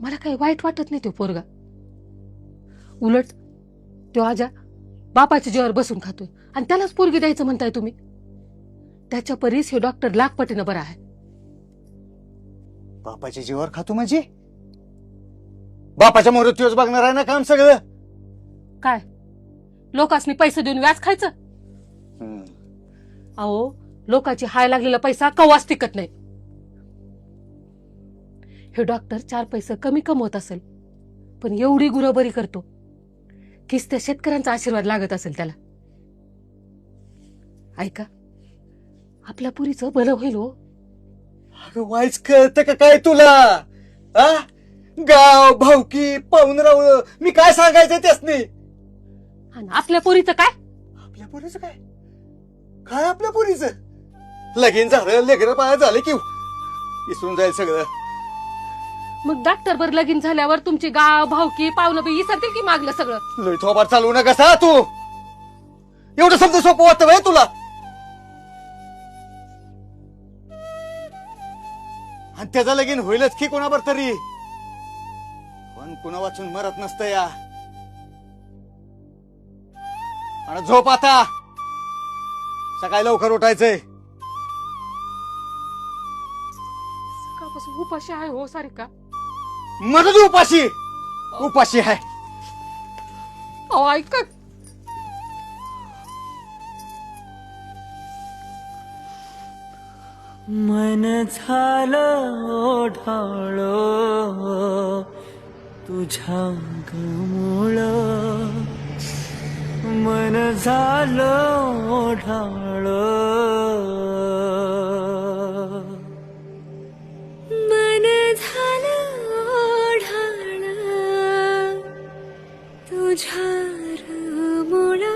मला काही वाईट वाटत नाही तो पोरगा. उलट तो आजा बापाच्या जीवावर बसून खातोय आणि त्यालाच पोरगी द्यायचं म्हणताय तुम्ही. त्याच्या परीस हे डॉक्टर लाखपटीनं बरं आहे. बापाच्या जीवावर खातो म्हणजे? बापाच्या मृत्यूच बघणार आहे ना काम सगळं? काय? लोकांनी पैसे देऊन व्याज खायचं. अहो लोकांची हाय लागलेला पैसा कवाच टिकत नाही. हे डॉक्टर चार पैसे कमी कमवत असेल पण एवढी गुरं बरी करतो. कीच त्या शेतकऱ्यांचा आशीर्वाद लागत असेल त्याला. ऐका आपल्या पुरीचं भलं होईल हो. अगं वाईच कळतं का काय तुला? आ? गाव भावकी पाहुणराव मी काय सांगायचं त्यासनी? आणि आपल्या पोरीचं काय? आपल्या पोरीचं काय? काय आपल्या पोरीचं? लगीन झालं लेकरं पाया झाले की विसरून जाईल सगळं. मग डॉक्टर बर लगीन झाल्यावर तुमची गाव भावकी पाहुणं बी विसरतील की मागलं सगळं? लय थोबार चालवू नका सा तू. एवढं समजा सोपं वाटतं बाई तुला. आणि त्याचं लगीन होईलच की कोणावर तरी. पण कुणा वाचून मरत नसतं या. आणि झोप आता. सकाळी लवकर उठायचंय. सकाळपासून उपाशी आहे हो सारिका. मदत उपाशी. उपाशी आहे. अहो ऐका. मन झालं ओढाळ तुझ्या गमुळ. मन झालं ओढाळ তারা মোড়া